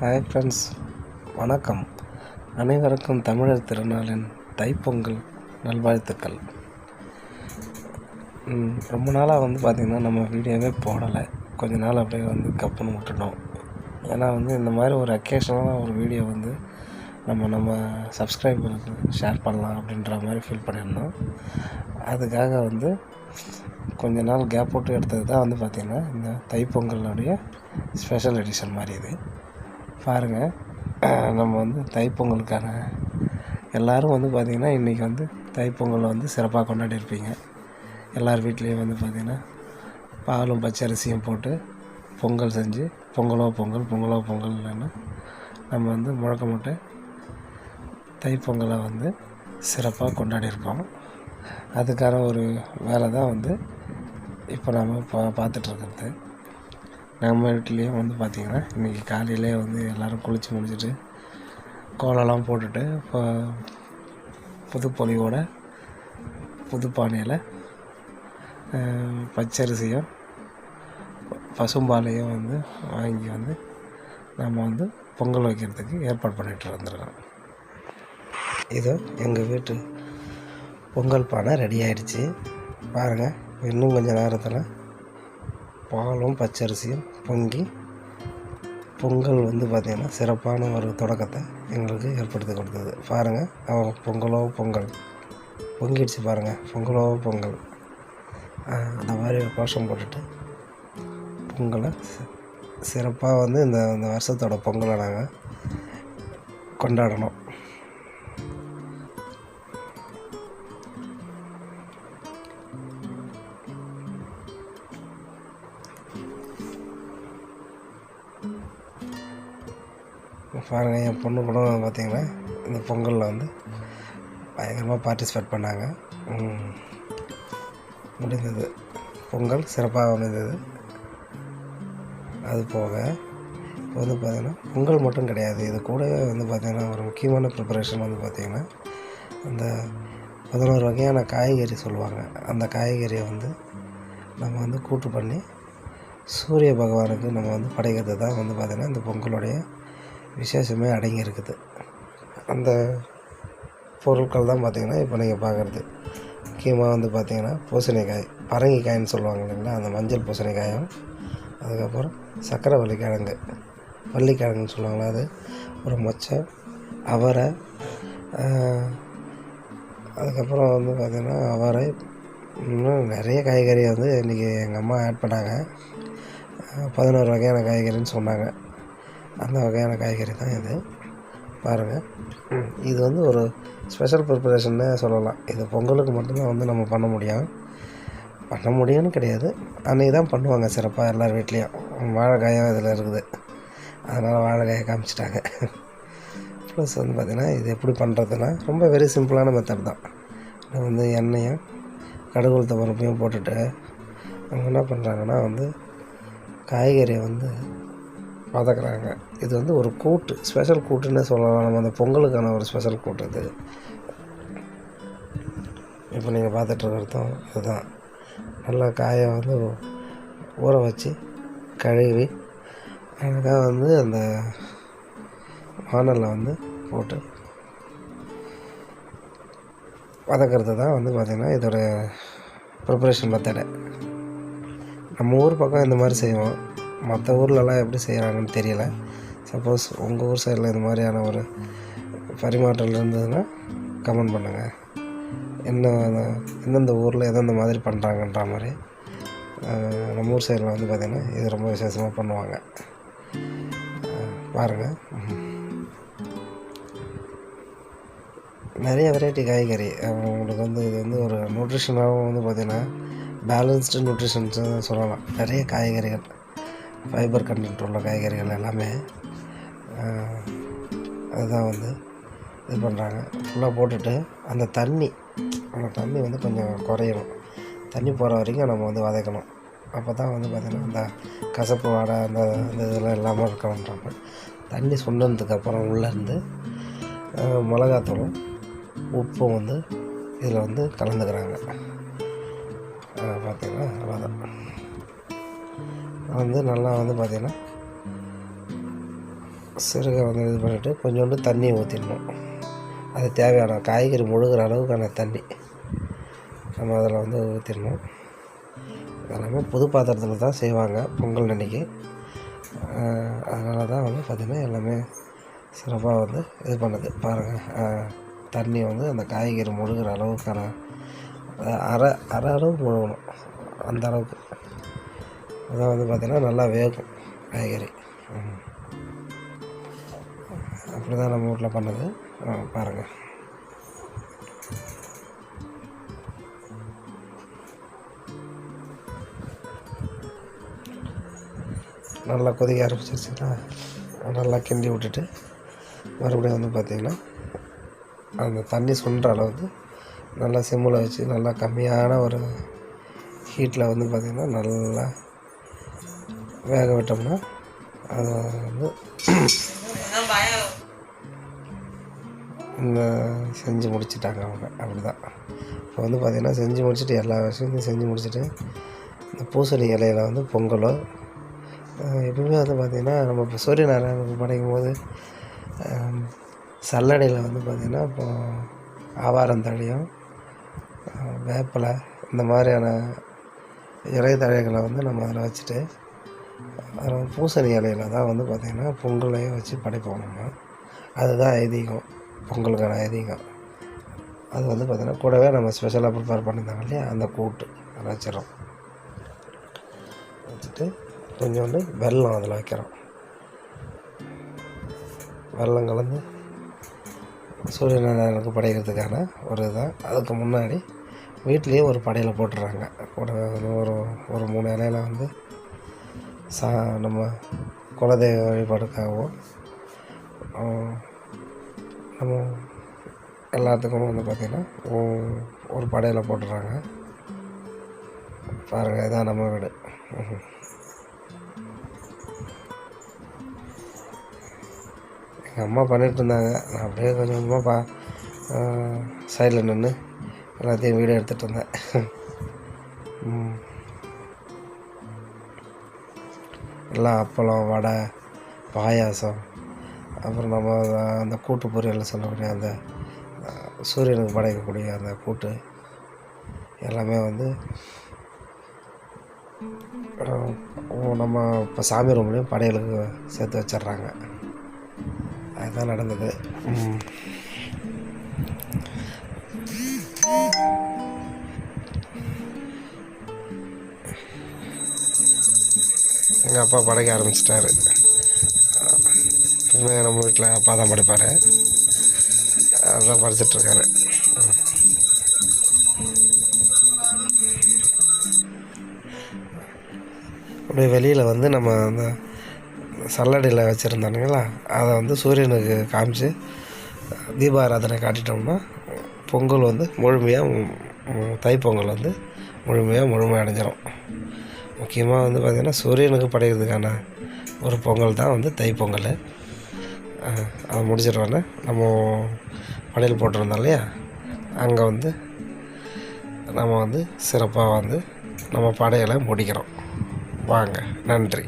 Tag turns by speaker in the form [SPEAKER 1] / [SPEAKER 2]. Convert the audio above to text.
[SPEAKER 1] Hi friends வணக்கம். அனைவருக்கும் தமிழர் திருநாளின் தைப்பொங்கல் நல்வாழ்த்துக்கள். ரொம்ப நாளாக வந்து பார்த்திங்கன்னா நம்ம வீடியோவே போடலை. கொஞ்ச நாள் அப்படியே வந்து கப்புன்னு விட்டுட்டோம். ஏன்னா வந்து இந்த மாதிரி ஒரு அக்கேஷனலாக ஒரு வீடியோ வந்து நம்ம நம்ம சப்ஸ்கிரைபருக்கு ஷேர் பண்ணலாம் அப்படின்ற மாதிரி ஃபீல் பண்ணியிருந்தோம். அதுக்காக வந்து கொஞ்ச நாள் கேப் போட்டு எடுத்தது தான் வந்து பார்த்திங்கன்னா இந்த தைப்பொங்கலுடைய ஸ்பெஷல் எடிஷன் மாதிரி இது. பாருங்கள் நம்ம வந்து தைப்பொங்கலுக்கான எல்லோரும் வந்து பார்த்திங்கன்னா இன்றைக்கி வந்து தைப்பொங்கலை வந்து சிறப்பாக கொண்டாடி இருப்பீங்க எல்லார் வீட்லேயும் வந்து பார்த்திங்கன்னா பாலும் பச்சரிசியும் போட்டு பொங்கல் செஞ்சு பொங்கலோ பொங்கல் பொங்கலோ பொங்கல் இல்லைன்னா நம்ம வந்து முழக்க முட்டை தைப்பொங்கலை வந்து சிறப்பாக கொண்டாடியிருக்கோம் அதுக்கான ஒரு வேலை தான் வந்து இப்போ நம்ம பா பார்த்துட்ருக்கிறது நம்ம வீட்லேயும் வந்து பார்த்திங்கன்னா இன்றைக்கி காலையிலே வந்து எல்லோரும் குளித்து முடிச்சுட்டு கோலம்லாம் போட்டுட்டு இப்போ புது பொலிவோட புது பானையில் பச்சரிசியும் பசும்பாலையும் வந்து வாங்கி வந்து நம்ம வந்து பொங்கல் வைக்கிறதுக்கு ஏற்பாடு பண்ணிட்டு வந்துருக்கோம் இதோ எங்கள் வீட்டு பொங்கல் பானை ரெடி ஆயிடுச்சு. பாருங்கள் இன்னும் கொஞ்சம் நேரத்தில் பாலும் பச்சரிசியும் பொங்கி பொங்கல் வந்து பார்த்திங்கன்னா சிறப்பான ஒரு தொடக்கத்தை எங்களுக்கு ஏற்படுத்தி கொடுத்தது. பாருங்கள் அவன் பொங்கலோ பொங்கல். பொங்கிடுச்சு பாருங்கள் பொங்கலோ பொங்கல். அந்த மாதிரி கோஷம் போட்டுட்டு பொங்கலை சிறப்பாக வந்து இந்த இந்த வருஷத்தோட பொங்கலை நாங்கள் கொண்டாடணும். பாருங்கள் என் பொண்ணு கூட பார்த்தீங்கன்னா இந்த பொங்கலில் வந்து பயங்கரமாக பார்ட்டிசிபேட் பண்ணாங்க. முடிந்தது. பொங்கல் சிறப்பாக அமைந்தது. அது போக இப்போ வந்து பார்த்திங்கன்னா பொங்கல் மட்டும் கிடையாது. இது கூடவே வந்து பார்த்திங்கன்னா ஒரு முக்கியமான ப்ரிப்பரேஷன் வந்து பார்த்திங்கன்னா அந்த பதினோரு வகையான காய்கறி சொல்லுவாங்க. அந்த காய்கறியை வந்து நம்ம வந்து கூட்டு பண்ணி சூரிய பகவானுக்கு நம்ம வந்து படைக்கிறது தான் வந்து பார்த்திங்கன்னா இந்த பொங்கலுடைய விசேஷமே அடங்கியிருக்குது. அந்த பொருட்கள் தான் பார்த்திங்கன்னா இப்போ நீங்கள் பார்க்குறது. முக்கியமாக வந்து பார்த்திங்கன்னா பூசணிக்காய் பரங்கிக்காய்ன்னு சொல்லுவாங்க இல்லைங்களா? அந்த மஞ்சள் பூசணிக்காயும் அதுக்கப்புறம் சக்கரை வள்ளிக்கிழங்கு. வள்ளிக்கிழங்குன்னு சொல்லுவாங்களா அது? ஒரு மொச்சை அவரை அதுக்கப்புறம் வந்து பார்த்திங்கன்னா அவரை இன்னும் நிறைய காய்கறி வந்து இன்றைக்கி எங்கள் அம்மா ஆட் பண்ணாங்க. பதினோரு வகையான காய்கறின்னு சொன்னாங்க. அந்த வகையான காய்கறி தான் இது. பாருங்கள் இது வந்து ஒரு ஸ்பெஷல் ப்ரிப்பரேஷன்னே சொல்லலாம். இது பொங்கலுக்கு மட்டும்தான் வந்து நம்ம பண்ண முடியும். பண்ண முடியும்னு கிடையாது. அன்றைக்கி தான் பண்ணுவாங்க சிறப்பாக எல்லார் வீட்லேயும். வாழைக்காயும் இதில் இருக்குது. அதனால் வாழைக்காயை காமிச்சிட்டாங்க. ப்ளஸ் வந்து பார்த்திங்கன்னா இது எப்படி பண்ணுறதுன்னா ரொம்ப வெரி சிம்பிளான மெத்தட் தான். நம்ம வந்து எண்ணெயும் கடுகு உளுத்த பருப்பையும் போட்டுட்டு அவங்க என்ன பண்ணுறாங்கன்னா வந்து காய்கறியை வந்து வதக்குறாங்க. இது வந்து ஒரு கூட்டு ஸ்பெஷல் கூட்டுன்னு சொல்லலாம். நம்ம அந்த பொங்கலுக்கான ஒரு ஸ்பெஷல் கூட்டு இது இப்போ நீங்கள் பார்த்துட்ருக்கிறதும் இதுதான். நல்லா காயை வந்து ஊற வச்சு கழுவி அழகாக வந்து அந்த வானலில் வந்து போட்டு வதக்கிறது தான் வந்து பார்த்திங்கன்னா இதோட ப்ரிப்பரேஷன் மெத்தடு நம்ம ஊர் பக்கம் இந்த மாதிரி செய்வோம். மற்ற ஊர்லலாம் எப்படி செய்கிறாங்கன்னு தெரியல. சப்போஸ் உங்கள் ஊர் சைடில் இந்த மாதிரியான ஒரு பரிமாற்றம் இருந்ததுன்னா கமெண்ட் பண்ணுங்கள் என்ன எந்தெந்த ஊரில் எந்தெந்த மாதிரி பண்ணுறாங்கன்ற மாதிரி நம்ம ஊர் சைடில் வந்து பார்த்திங்கன்னா இது ரொம்ப விசேஷமாக பண்ணுவாங்க. பாருங்கள் நிறைய வெரைட்டி காய்கறி. உங்களுக்கு வந்து இது வந்து ஒரு நியூட்ரிஷனாகவும் வந்து பார்த்திங்கன்னா பேலன்ஸ்டு நியூட்ரிஷன்ஸ் சொல்லலாம். நிறைய காய்கறிகள். ஃபைபர் கண்டென்ட் உள்ள காய்கறிகள் எல்லாமே அதுதான் வந்து இது பண்ணுறாங்க ஃபுல்லாக போட்டுட்டு அந்த தண்ணி அந்த தண்ணி வந்து கொஞ்சம் குறையணும். தண்ணி போகிற வரைக்கும் நம்ம வந்து வதக்கணும். அப்போ தான் வந்து பார்த்திங்கன்னா அந்த கசப்பு வாடை அந்த அந்த இதெல்லாம் இல்லாமல் இருக்கணுன்றப்ப தண்ணி சுண்டனதுக்கப்புறம் உள்ளேருந்து மிளகாத்தூளும் உப்பும் வந்து இதில் வந்து கலந்துக்கிறாங்க. பார்த்தீங்கன்னா அவ்வளோதான் வந்து நல்லா வந்து பார்த்திங்கன்னா சிறுகை வந்து இது பண்ணிவிட்டு கொஞ்சோண்டு தண்ணியை ஊற்றிடணும் அது தேவையான காய்கறி முழுகிற அளவுக்கான தண்ணி நம்ம அதில் வந்து ஊற்றிடணும் எல்லாமே புது பாத்திரத்தில் தான் செய்வாங்க பொங்கல் அன்னைக்கு. அதனால தான் வந்து பார்த்திங்கன்னா எல்லாமே சிறப்பாக வந்து இது பண்ணுது. பாருங்கள் தண்ணி வந்து அந்த காய்கறி முழுகிற அளவுக்கான அரை அரை அளவு முழுகணும். அந்த அளவுக்கு. அதான் வந்து பார்த்திங்கன்னா நல்லா வேகும் காய்கறி. அப்படி தான் நம்ம வீட்டில் பண்ணது. பாருங்கள் நல்லா கொதிக்க ஆரம்பிச்சிருச்சுங்களா? நல்லா கிண்டி விட்டுட்டு மறுபடியும் வந்து பார்த்திங்கன்னா அந்த தண்ணி சுண்டுற அளவுக்கு நல்லா சிம்மில் வச்சு நல்லா கம்மியான ஒரு ஹீட்டில் வந்து பார்த்திங்கன்னா நல்லா வேக விட்டோம்னா அது வந்து இந்த செஞ்சு முடிச்சிட்டாங்க அவங்க அப்படி தான் இப்போ வந்து பார்த்திங்கன்னா செஞ்சு முடிச்சுட்டு எல்லா விஷயத்தையும் செஞ்சு முடிச்சுட்டு இந்த பூசணி இலையில வந்து பொங்கலோ எப்பவுமே வந்து பார்த்திங்கன்னா நம்ம இப்போ சூரிய நாராயணனுக்கு படைக்கும் போது சல்லடையில் வந்து பார்த்திங்கன்னா இப்போ ஆவாரந்தழையும் அஹ் வேப்பிலை இந்த மாதிரியான இலை தழைகளை வந்து நம்ம அதில் வச்சுட்டு அதனால் பூசணி இலையில தான் வந்து பார்த்திங்கன்னா பொங்கலையும் வச்சு படைப்போம் நம்ம. அதுதான் ஐதீகம். பொங்கலுக்கான ஐதீகம். அது வந்து பார்த்திங்கன்னா கூடவே நம்ம ஸ்பெஷலாக ப்ரிப்பேர் பண்ணியிருந்தாங்க இல்லையா? அந்த கூட்டு அதை வச்சிடறோம் வச்சுட்டு கொஞ்சோண்டு வெல்லம் அதில் வைக்கிறோம். வெல்லம் கலந்து சூரிய நாராயணனுக்கு படைக்கிறதுக்கான ஒரு இதுதான் அதுக்கு முன்னாடி வீட்லேயே ஒரு படையில் போட்டுடுறாங்க. கூட வந்து ஒரு ஒரு மூணு இலையில வந்து சா நம்ம குலதெய்வ வழிபாடுக்காகவும் நம்ம எல்லாத்துக்கும் வந்து பார்த்திங்கன்னா ஒரு படையில் போட்டுடுறாங்க பாருங்கள் இதான் நம்ம வீடு. எங்கள் அம்மா பண்ணிட்டு இருந்தாங்க. நான் அப்படியே கொஞ்சம் கொஞ்சமாக பா சைடில் நின்று எல்லாத்தையும் வீடியோ எடுத்துகிட்டு இருந்தேன் எல்லாம் அப்பளம் வடை பாயாசம் அப்புறம் நம்ம அந்த கூட்டு பொரியல் சொல்லக்கூடிய அந்த சூரியனுக்கு படைக்கக்கூடிய அந்த கூட்டு எல்லாமே வந்து நம்ம இப்போ சாமி ரூம்லேயும் படையலுக்கு சேர்த்து வச்சிடுறாங்க. அதுதான் நடந்தது. எங்கள் அப்பா படைக்க ஆரம்பிச்சிட்டாரு. இனிமேல் நம்ம வீட்டில் அப்பா தான் படைப்பார். அதான் படைச்சிட்ருக்காரு. அப்படியே வெளியில் வந்து நம்ம அந்த சல்லடையில் வச்சுருந்தானுங்களா அதை வந்து சூரியனுக்கு காமிச்சு தீபாராதனை காட்டிட்டோம்னா பொங்கல் வந்து முழுமையாக தைப்பொங்கல் வந்து முழுமையாக முழுமை அடைஞ்சிரும் முக்கியமாக வந்து பார்த்திங்கன்னா சூரியனுக்கு படைக்கிறதுக்கான ஒரு பொங்கல் தான் வந்து தைப்பொங்கல். அதை முடிச்சிடுவோன்னே நம்ம படையல் போட்டிருந்தோம் இல்லையா? அங்கே வந்து நம்ம வந்து சிறப்பாக வந்து நம்ம படையலை முடிக்கிறோம். வாங்க நன்றி.